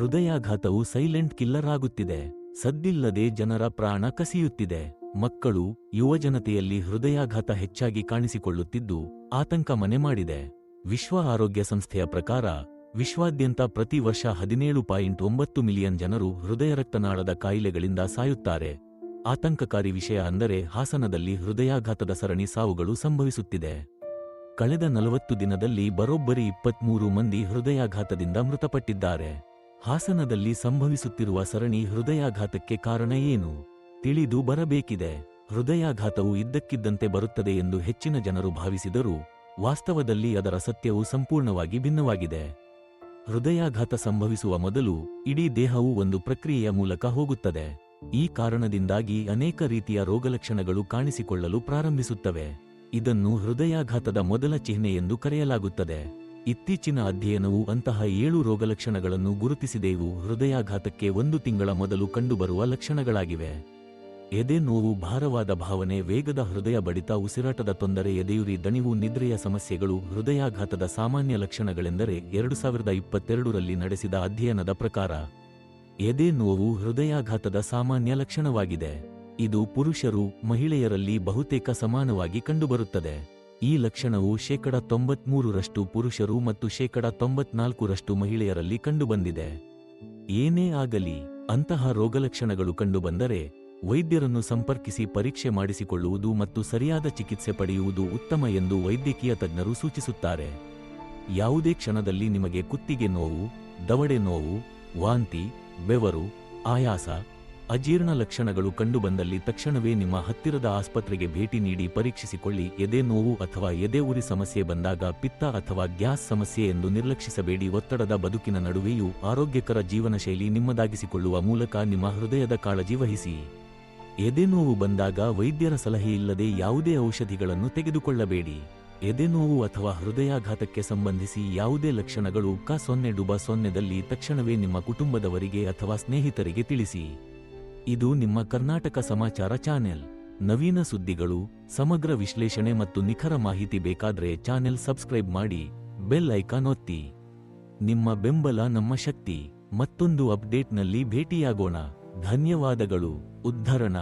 ಹೃದಯಾಘಾತವು silent killer ಆಗುತ್ತಿದೆ ಸದ್ದಿಲ್ಲದೆ ಜನರ ಪ್ರಾಣ ಕಸಿಯುತ್ತಿದೆ. ಮಕ್ಕಳು ಯುವಜನತೆಯಲ್ಲಿ ಹೃದಯಾಘಾತ ಹೆಚ್ಚಾಗಿ ಕಾಣಿಸಿಕೊಳ್ಳುತ್ತಿದ್ದು, ಆತಂಕ ಮನೆ ಮಾಡಿದೆ. ವಿಶ್ವ ಆರೋಗ್ಯ ಸಂಸ್ಥೆಯ ಪ್ರಕಾರ, ವಿಶ್ವಾದ್ಯಂತ ಪ್ರತಿ ವರ್ಷ ಹದಿನೇಳು ಪಾಯಿಂಟ್ ಒಂಬತ್ತು ಮಿಲಿಯನ್ ಜನರು ಹೃದಯ ರಕ್ತನಾಳದ ಕಾಯಿಲೆಗಳಿಂದ ಸಾಯುತ್ತಾರೆ. ಆತಂಕಕಾರಿ ವಿಷಯ ಅಂದರೆ ಹಾಸನದಲ್ಲಿ ಹೃದಯಾಘಾತದ ಸರಣಿ ಸಾವುಗಳು ಸಂಭವಿಸುತ್ತಿದೆ. ಕಳೆದ ನಲವತ್ತು ದಿನದಲ್ಲಿ ಬರೋಬ್ಬರಿ ಇಪ್ಪತ್ಮೂರು ಮಂದಿ ಹೃದಯಾಘಾತದಿಂದ ಮೃತಪಟ್ಟಿದ್ದಾರೆ. ಹಾಸನದಲ್ಲಿ ಸಂಭವಿಸುತ್ತಿರುವ ಸರಣಿ ಹೃದಯಾಘಾತಕ್ಕೆ ಕಾರಣ ಏನು? ತಿಳಿದು ಬರಬೇಕಿದೆ. ಹೃದಯಾಘಾತವು ಇದ್ದಕ್ಕಿದ್ದಂತೆ ಬರುತ್ತದೆ ಎಂದು ಹೆಚ್ಚಿನ ಜನರು ಭಾವಿಸಿದರೂ, ವಾಸ್ತವದಲ್ಲಿ ಅದರ ಸತ್ಯವು ಸಂಪೂರ್ಣವಾಗಿ ಭಿನ್ನವಾಗಿದೆ. ಹೃದಯಾಘಾತ ಸಂಭವಿಸುವ ಮೊದಲು ಇಡೀ ದೇಹವು ಒಂದು ಪ್ರಕ್ರಿಯೆಯ ಮೂಲಕ ಹೋಗುತ್ತದೆ. ಈ ಕಾರಣದಿಂದಾಗಿ ಅನೇಕ ರೀತಿಯ ರೋಗಲಕ್ಷಣಗಳು ಕಾಣಿಸಿಕೊಳ್ಳಲು ಪ್ರಾರಂಭಿಸುತ್ತವೆ. ಇದನ್ನು ಹೃದಯಾಘಾತದ ಮೊದಲ ಚಿಹ್ನೆ ಎಂದು ಕರೆಯಲಾಗುತ್ತದೆ. ಇತ್ತೀಚಿನ ಅಧ್ಯಯನವು ಅಂತಹ ಏಳು ರೋಗಲಕ್ಷಣಗಳನ್ನು ಗುರುತಿಸಿದೆವು. ಹೃದಯಾಘಾತಕ್ಕೆ ಒಂದು ತಿಂಗಳ ಮೊದಲು ಕಂಡುಬರುವ ಲಕ್ಷಣಗಳಾಗಿವೆ. ಎದೆ ನೋವು, ಭಾರವಾದ ಭಾವನೆ, ವೇಗದ ಹೃದಯ ಬಡಿತ, ಉಸಿರಾಟದ ತೊಂದರೆ, ಎದೆಯುರಿ, ದಣಿವು, ನಿದ್ರೆಯ ಸಮಸ್ಯೆಗಳು, ಹೃದಯಾಘಾತದ ಸಾಮಾನ್ಯ ಲಕ್ಷಣಗಳೆಂದರೆ ಎರಡು ಸಾವಿರದ ಇಪ್ಪತ್ತೆರಡರಲ್ಲಿ ನಡೆಸಿದ ಅಧ್ಯಯನದ ಪ್ರಕಾರ, ಎದೆ ನೋವು ಹೃದಯಾಘಾತದ ಸಾಮಾನ್ಯ ಲಕ್ಷಣವಾಗಿದೆ. ಇದು ಪುರುಷರು ಮಹಿಳೆಯರಲ್ಲಿ ಬಹುತೇಕ ಸಮಾನವಾಗಿ ಕಂಡುಬರುತ್ತದೆ. ಈ ಲಕ್ಷಣವು ಶೇಕಡ ತೊಂಬತ್ಮೂರರಷ್ಟು ಪುರುಷರು ಮತ್ತು ಶೇಕಡ ತೊಂಬತ್ನಾಲ್ಕರಷ್ಟು ಮಹಿಳೆಯರಲ್ಲಿ ಕಂಡುಬಂದಿದೆ. ಏನೇ ಆಗಲಿ, ಅಂತಹ ರೋಗಲಕ್ಷಣಗಳು ಕಂಡುಬಂದರೆ ವೈದ್ಯರನ್ನು ಸಂಪರ್ಕಿಸಿ ಪರೀಕ್ಷೆ ಮಾಡಿಸಿಕೊಳ್ಳುವುದು ಮತ್ತು ಸರಿಯಾದ ಚಿಕಿತ್ಸೆ ಪಡೆಯುವುದು ಉತ್ತಮ ಎಂದು ವೈದ್ಯಕೀಯ ತಜ್ಞರು ಸೂಚಿಸುತ್ತಾರೆ. ಯಾವುದೇ ಕ್ಷಣದಲ್ಲಿ ನಿಮಗೆ ಕುತ್ತಿಗೆ ನೋವು, ದವಡೆ ನೋವು, ವಾಂತಿ, ಬೆವರು, ಆಯಾಸ ಅಜೀರ್ಣ ಲಕ್ಷಣಗಳು ಕಂಡುಬಂದಲ್ಲಿ ತಕ್ಷಣವೇ ನಿಮ್ಮ ಹತ್ತಿರದ ಆಸ್ಪತ್ರೆಗೆ ಭೇಟಿ ನೀಡಿ ಪರೀಕ್ಷಿಸಿಕೊಳ್ಳಿ. ಎದೆ ನೋವು ಅಥವಾ ಎದೆ ಉರಿ ಸಮಸ್ಯೆ ಬಂದಾಗ ಪಿತ್ತ ಅಥವಾ ಗ್ಯಾಸ್ ಸಮಸ್ಯೆ ಎಂದು ನಿರ್ಲಕ್ಷಿಸಬೇಡಿ. ಒತ್ತಡದ ಬದುಕಿನ ನಡುವೆಯೂ ಆರೋಗ್ಯಕರ ಜೀವನಶೈಲಿ ನಿಮ್ಮದಾಗಿಸಿಕೊಳ್ಳುವ ಮೂಲಕ ನಿಮ್ಮ ಹೃದಯದ ಕಾಳಜಿ ವಹಿಸಿ. ಎದೆನೋವು ಬಂದಾಗ ವೈದ್ಯರ ಸಲಹೆ ಇಲ್ಲದೆ ಯಾವುದೇ ಔಷಧಿಗಳನ್ನು ತೆಗೆದುಕೊಳ್ಳಬೇಡಿ. ಎದೆನೋವು ಅಥವಾ ಹೃದಯಾಘಾತಕ್ಕೆ ಸಂಬಂಧಿಸಿ ಯಾವುದೇ ಲಕ್ಷಣಗಳು ಕ ಸೊನ್ನೆ ಡುಬ ಸೊನ್ನೆದಲ್ಲಿ ತಕ್ಷಣವೇ ನಿಮ್ಮ ಕುಟುಂಬದವರಿಗೆ ಅಥವಾ ಸ್ನೇಹಿತರಿಗೆ ತಿಳಿಸಿ. ಇದು ನಿಮ್ಮ ಕರ್ನಾಟಕ ಸಮಾಚಾರ ಚಾನೆಲ್. ನವೀನ ಸುದ್ದಿಗಳು, ಸಮಗ್ರ ವಿಶ್ಲೇಷಣೆ ಮತ್ತು ನಿಖರ ಮಾಹಿತಿ ಬೇಕಾದ್ರೆ ಚಾನೆಲ್ ಸಬ್ಸ್ಕ್ರೈಬ್ ಮಾಡಿ, ಬೆಲ್ ಐಕಾನ್ ಒತ್ತಿ. ನಿಮ್ಮ ಬೆಂಬಲ, ನಮ್ಮ ಶಕ್ತಿ. ಮತ್ತೊಂದು ಅಪ್ಡೇಟ್ನಲ್ಲಿ ಭೇಟಿಯಾಗೋಣ. ಧನ್ಯವಾದಗಳು. ಉದ್ಧರಣ.